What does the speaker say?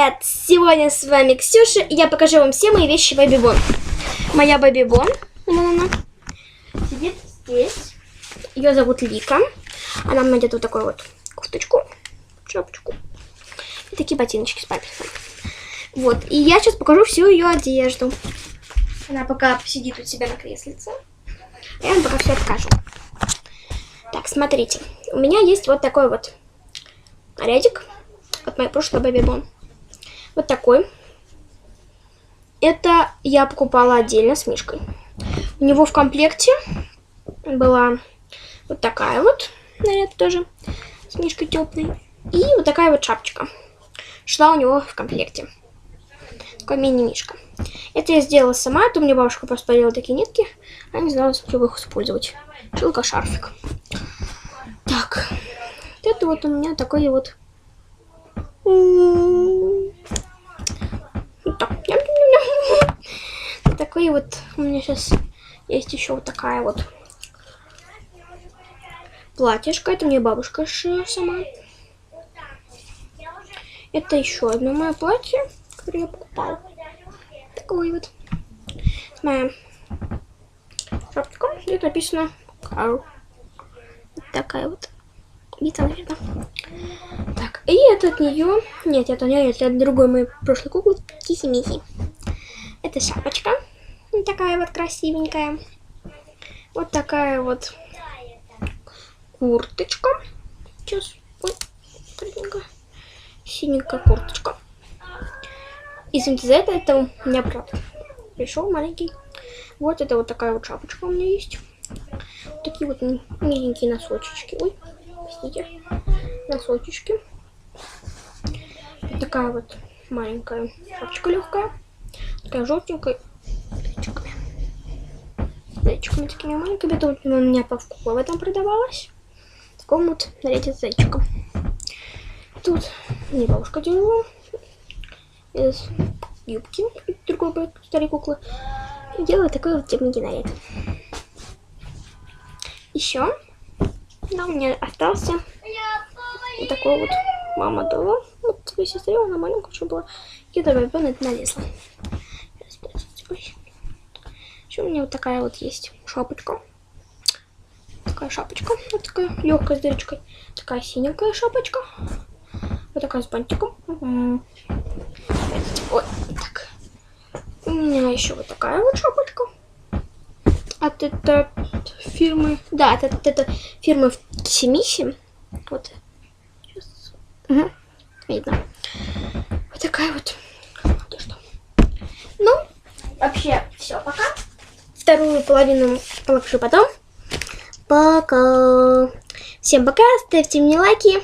привет! Сегодня с вами Ксюша, и я покажу вам все мои вещи Бэби Бон. Моя Бэби Бон, вон она, сидит здесь. Ее зовут Лика. Она мне надет вот такую вот курточку, шапочку и такие ботиночки с памперсом. Вот, и я сейчас покажу всю ее одежду. Она пока сидит у себя на креслице. Я вам пока все покажу. Так, смотрите. У меня есть вот такой вот нарядик от моей прошлой Baby Bon. Вот такой. Это я покупала отдельно с Мишкой. У него в комплекте была вот такая вот наряд тоже с Мишкой теплый. И вот такая вот шапочка. Шла у него в комплекте. Такой мини-мишка. Это я сделала сама. Это мне бабушка просто подарила такие нитки. А не знала, как их использовать. Шилка шарфик. Так. Вот это вот у меня такой вот так. Такой вот у меня сейчас есть еще вот такая вот платьишко. Это мне бабушка шила сама. Это еще одно мое платье, которое я покупала. Такое вот. С моим шапочком. Здесь написано Карл. Вот такая вот. Видно, наверное. Так, и это от нее. Нет, это не это от другой моей прошлой куклы. Киси Миси. Это шапочка. Такая вот красивенькая. Вот такая вот курточка. Сейчас. Ой. Синенькая курточка. Извините за это, это у меня брат. Пришел маленький. Вот это вот такая вот шапочка у меня есть. Такие вот миленькие носочечки. Ой, простите. Носочечки. Вот такая вот маленькая шапочка легкая. Такая желтенькая. Зайчиками. Зайчиками такими маленькими. Вот у меня по в этом продавалась. В таком вот наряде зайчиком. Тут мне бабушка делала из юбки другой старой куклы. И делала такой вот темненький наряд. Еще да, у меня остался вот такой вот мама дала. Вот своей сестре, она маленькая еще была. И добавила это налезла. Еще у меня вот такая вот есть шапочка. Такая шапочка. Вот такая легкая с дырочкой. Такая синенькая шапочка. Вот такая с бантиком. Ой, так. У меня еще вот такая вот шапочка. От этой фирмы. Да, от, от, от фирмы Кисимиси. Вот. Сейчас. Угу. Видно. Вот такая вот. Ну, вообще, все, пока. Вторую половину положу потом. Пока. Всем пока, ставьте мне лайки.